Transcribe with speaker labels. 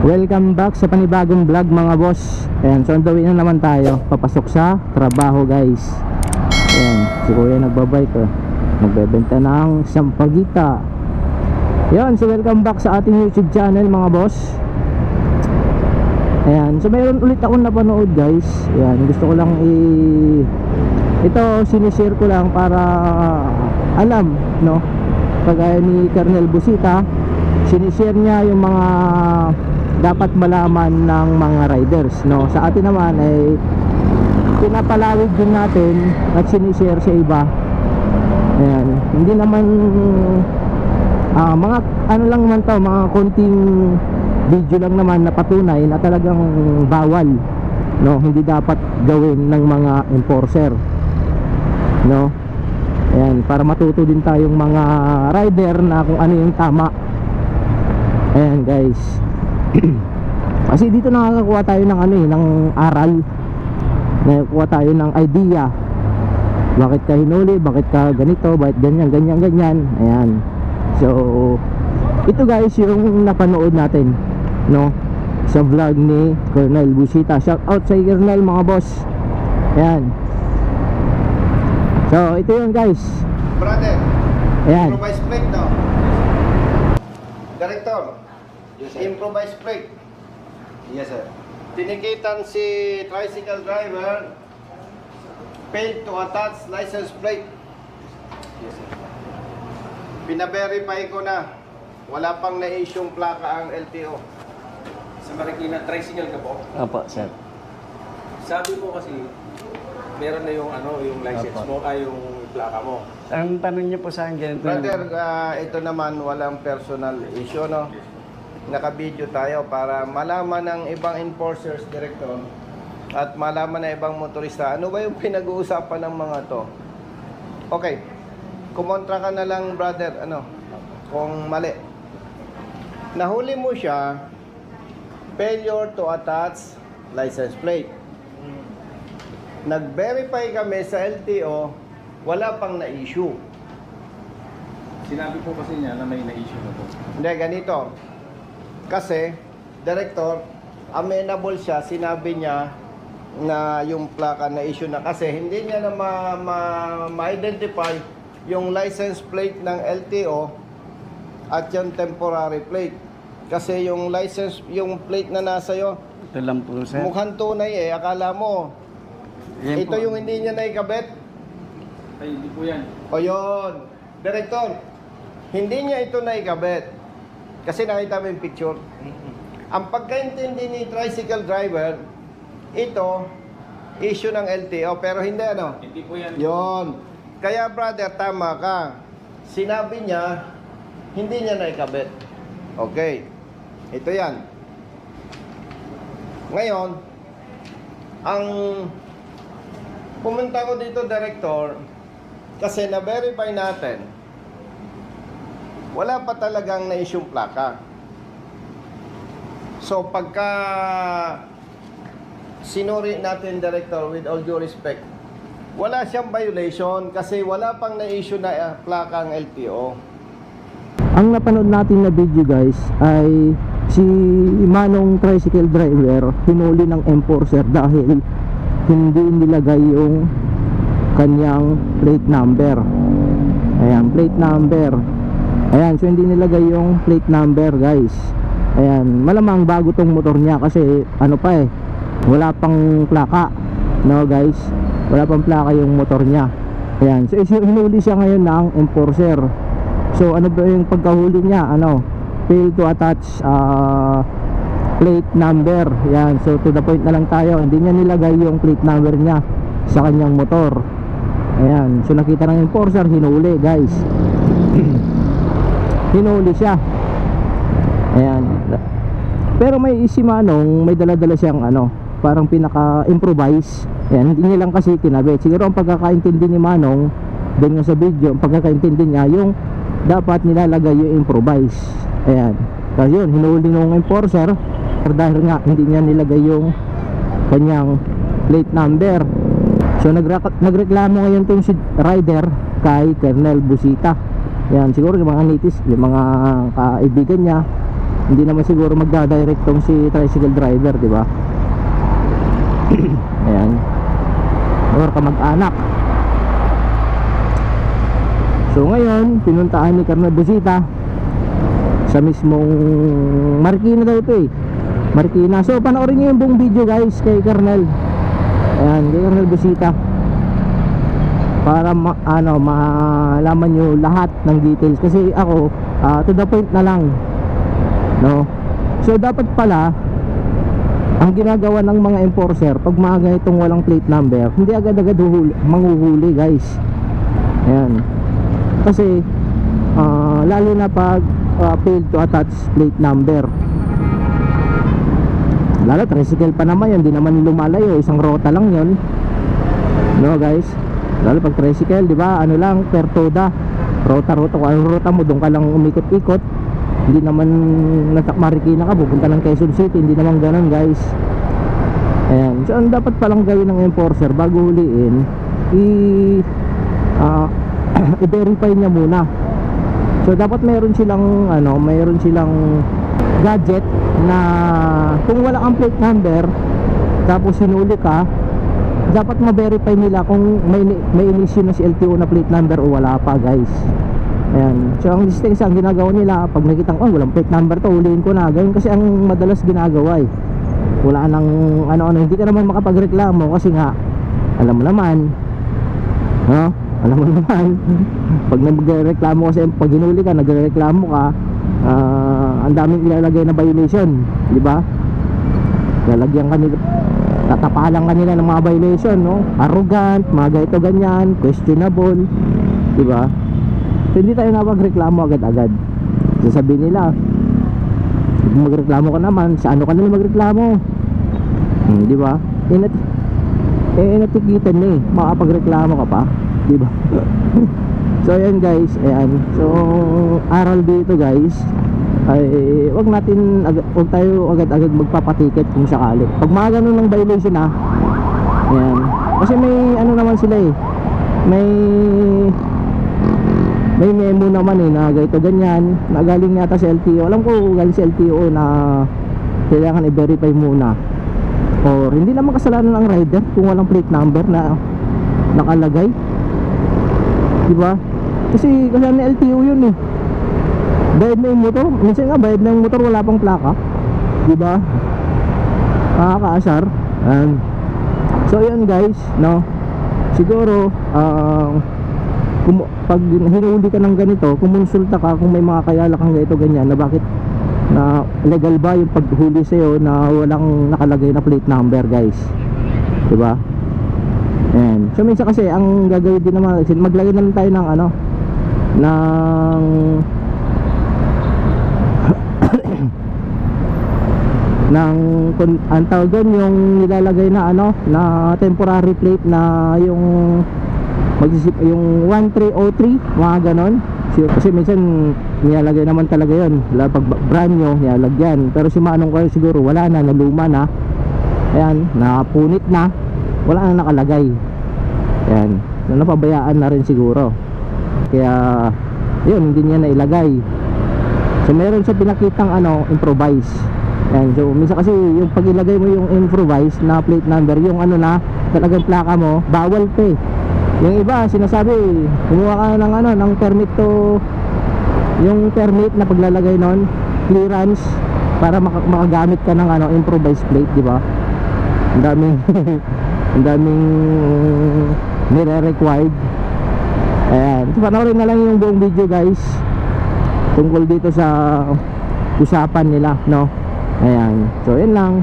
Speaker 1: Welcome back sa panibagong vlog mga boss. Ayan, so on na naman tayo. Papasok sa trabaho guys. Ayan, si kuya nagbabike oh. Nagbebenta ng sampagita. Ayan, so welcome back sa ating YouTube channel mga boss. Ayan, so mayroon ulit akong napanood guys. Ayan, gusto ko lang i... Ito, sinishare ko lang para alam, no? Kagaya ni Colonel Busita sinishare niya yung mga dapat malaman ng mga riders no? Sa atin naman ay pinapalawig din natin at sinishare sa iba. Ayan. Hindi naman ah, mga ano lang naman to mga konting video lang naman na patunay na talagang bawal no? Hindi dapat gawin ng mga enforcer no? Ayan. Para matuto din tayong mga rider na kung ano yung tama. Ayan guys kasi dito nakakakuha tayo ng ano eh ng aral. Nakakakuha tayo ng idea. Bakit ka hinuli? Bakit ka ganito? Bakit ganyan ganyan ganyan? Ayan. So ito guys yung napanood natin no? Sa vlog ni Colonel Busita. Shout out sa Colonel mga boss. Ayan. So ito yun guys.
Speaker 2: Brother,
Speaker 1: ayan.
Speaker 2: Improvise brake daw. Director, improvise brake.
Speaker 3: Yes, sir.
Speaker 2: Tinikitan si tricycle driver failed to attach license plate.
Speaker 3: Yes, sir.
Speaker 2: Pina-verify ko na. Wala pang na-issue'ng plaka ang LTO.
Speaker 3: Sa Marikina, tricycle ka po.
Speaker 1: Opo sir
Speaker 3: Sabi mo kasi, meron na yung ano, yung license
Speaker 1: Apo.
Speaker 3: mo, ay yung plaka mo.
Speaker 1: ang tanong niyo po sa akin ganito
Speaker 2: Brother, ah, ito naman walang personal issue, no? Naka-video tayo para malaman ng ibang enforcers, director, at malaman ng ibang motorista, ano ba yung pinag-uusapan ng mga to? Okay, kumontra ka na lang, brother, ano, kung mali. Nahuli mo siya, failure to attach license plate. Nag-verify kami sa LTO, wala pang na-issue.
Speaker 3: Sinabi po kasi niya na may na-issue na po.
Speaker 2: Hindi, ganito. Kasi, director, amenable siya, sinabi niya na yung plaka na issue na kasi hindi niya na ma- ma- ma-identify yung license plate ng LTO at yung temporary plate. Kasi yung license, yung plate na nasa iyo,
Speaker 1: ito lang po sir
Speaker 2: mukhang tunay eh. Akala mo,
Speaker 1: Yan
Speaker 2: ito
Speaker 1: po.
Speaker 2: yung hindi niya naikabit.
Speaker 3: Ay, hindi po yan.
Speaker 2: O yun. Director, hindi niya ito naikabit. Kasi nakita mo yung picture. Ang pagkaintindi ni tricycle driver, ito, issue ng LTO, pero hindi ano.
Speaker 3: Hindi po yan.
Speaker 2: Yon. Kaya brother, tama ka. Sinabi niya, hindi niya naikabit. Okay. Ito yan. Ngayon, ang pumunta ko dito, director, kasi na-verify natin, wala pa talagang na-issue plaka. So, pagka sinuri natin, Director, with all due respect, wala siyang violation kasi wala pang na-issue na uh, plaka ang LTO.
Speaker 1: Ang napanood natin na video guys ay si Manong tricycle driver hinuli ng enforcer dahil hindi nilagay yung kanyang plate number. Ayan, plate number. Ayan, so hindi nilagay yung plate number guys. Ayan, malamang bago tong motor niya kasi ano pa eh, wala pang plaka. No guys, wala pang plaka yung motor niya. Ayan, so hinuli siya ngayon ng enforcer. So ano ba yung pagkahuli niya? Ano? Fail to attach uh, plate number. Yan. So to the point na lang tayo. Hindi niya nilagay yung plate number niya sa kanyang motor. Ayan. So nakita ng enforcer, hinuli guys. hinuli siya. Ayan. Pero may si Manong, may dala-dala siyang ano, parang pinaka-improvise. Ayan, hindi niya lang kasi kinabit. Siguro ang pagkakaintindi ni Manong, doon nga sa video, ang pagkakaintindi niya, yung dapat nilalagay yung improvise. Ayan. Kasi yun, hinuli nung enforcer, dahil nga hindi niya nilagay yung kanyang plate number. So nagre- nagreklamo ngayon tong si rider kay Colonel Busita. Yan, siguro yung mga nitis, yung mga kaibigan niya, hindi naman siguro magdadirect tong si tricycle driver di ba? Ayan. Or kamag-anak. So ngayon pinuntaan ni Carmen Busita sa mismong Marikina daw ito eh. Marikina. So panoorin nyo yung buong video guys kay Kernel ayan kay Kernel Busita para ma, ano malaman nyo lahat ng details. Kasi ako ah, to the point na lang no? So dapat pala ang ginagawa ng mga enforcer pag mga ganitong walang plate number hindi agad-agad huhuli, manguhuli guys. Ayan. Kasi ah, lalo na pag ah, failed to attach plate number. Lalo tricycle pa naman yun di naman lumalayo isang rota lang yun. No guys lalo pag tricycle di ba? Ano lang per toda. Rota rota. Kung anong rota mo doon ka lang umikot-ikot. Hindi naman nasa Marikina ka pupunta ng Quezon City. Hindi naman ganun guys. Ayan. So ang dapat palang gawin ng enforcer bago huliin i ah, i-verify niya muna. So dapat mayroon silang ano mayroon silang gadget na kung wala kang plate number tapos sinuli ka dapat ma-verify nila kung may may in-issue na si LTO na plate number o wala pa guys. Ayan. So ang distinct ang ginagawa nila pag nakita ko oh, walang plate number to ulihin ko na. Ganyan kasi ang madalas ginagawa eh. Wala nang ano-ano. Hindi ka naman makapagreklamo kasi nga alam mo naman no? Alam mo naman. Pag nagreklamo kasi pag hinuli ka nagreklamo ka ah, ang daming ilalagay na violation di ba? Lalagyan ka nila tatapalan ka nila ng mga violation no? Arrogant mga ganito ganyan questionable di ba so, hindi tayo napagreklamo agad-agad. Sasabihin nila kung magreklamo ka naman sa ano ka nila magreklamo? Hmm, di ba inat eh natikitan na eh. Makapagreklamo ka pa di ba so ayan guys ayan. So aral dito guys ay wag natin wag tayo agad-agad magpapatiket kung sakali. Pag mga ganun ng violation ha ayan. Kasi may ano naman sila eh. May may memo naman eh na ganito ganyan na galing yata sa LTO alam ko galing sa LTO na kailangan i-verify muna. Or hindi naman kasalanan ng rider kung walang plate number na nakalagay. Di ba? Kasi kasalanan ng LTO yun eh bayad na yung motor? Minsan nga bayad na yung motor wala pang plaka. Di ba nakakaasar. And so yun guys no? Siguro kung pag hinuli ka ng ganito kumonsulta ka kung may mga kayala kang ganito ganyan na bakit na legal ba yung paghuli sa'yo na walang nakalagay na plate number guys? Di ba Ayan. So minsan kasi ang gagawin din naman maglagay na lang tayo ng ano ng ng ang tawag doon yung nilalagay na ano na temporary plate na yung magsisip yung 1303 mga ganon. So, kasi minsan nilalagay naman talaga yon pag brand nyo nilalagyan. Pero si Manong kayo siguro wala na naluma na. Ayan napunit na. Wala na nakalagay. Ayan napabayaan na rin siguro. Kaya yun hindi niya nailagay so meron siya pinakitang ano improvise Ayan, so minsan kasi yung pag ilagay mo yung improvise na plate number, yung ano na talagang plaka mo, bawal pa eh. Yung iba sinasabi, kumuha ka ng ano, ng permit to yung permit na paglalagay nun, clearance para maka- makagamit ka ng ano, improvise plate, di ba? Ang daming ang daming nire-required. Ayan, so panoorin na lang yung buong video guys tungkol dito sa usapan nila, no? Ayan. So, yun lang.